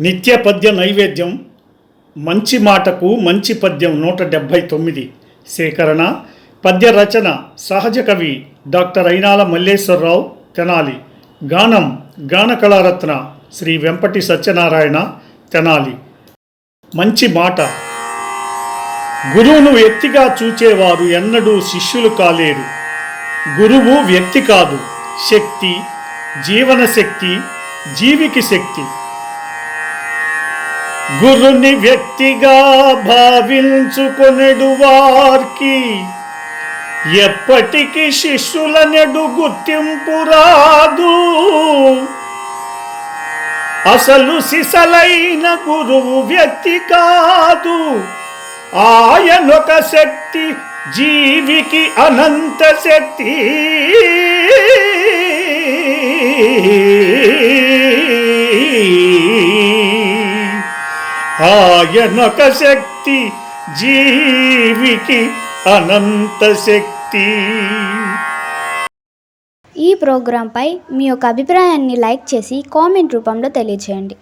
నిత్య పద్య నైవేద్యం మంచి మాటకు మంచి పద్యం నూట డెబ్భై తొమ్మిది. సేకరణ పద్య రచన సహజ కవి డాక్టర్ అయినాల మల్లేశ్వరరావు తెనాలి. గానం గాన కళారత్న శ్రీ వెంపటి సత్యనారాయణ తెనాలి. మంచి మాట. గురువును వ్యక్తిగా చూచేవారు ఎన్నడూ శిష్యులు కాలేరు. గురువు వ్యక్తి కాదు శక్తి జీవన శక్తి జీవికి శక్తి. గురుని వ్యక్తిగా భావించుకొనెడు వార్కి. ఎప్పటికి శిష్యులనెడు గుర్తింపు రాదు. అసలు సిసలైన గురువు వ్యక్తి కాదు. ఆయనొక శక్తి జీవికి అనంత శక్తి. ఆయనొక శక్తి జీవికి అనంత శక్తి. ఈ ప్రోగ్రాంపై మీ యొక్క అభిప్రాయాన్ని లైక్ చేసి కామెంట్ రూపంలో తెలియచేయండి.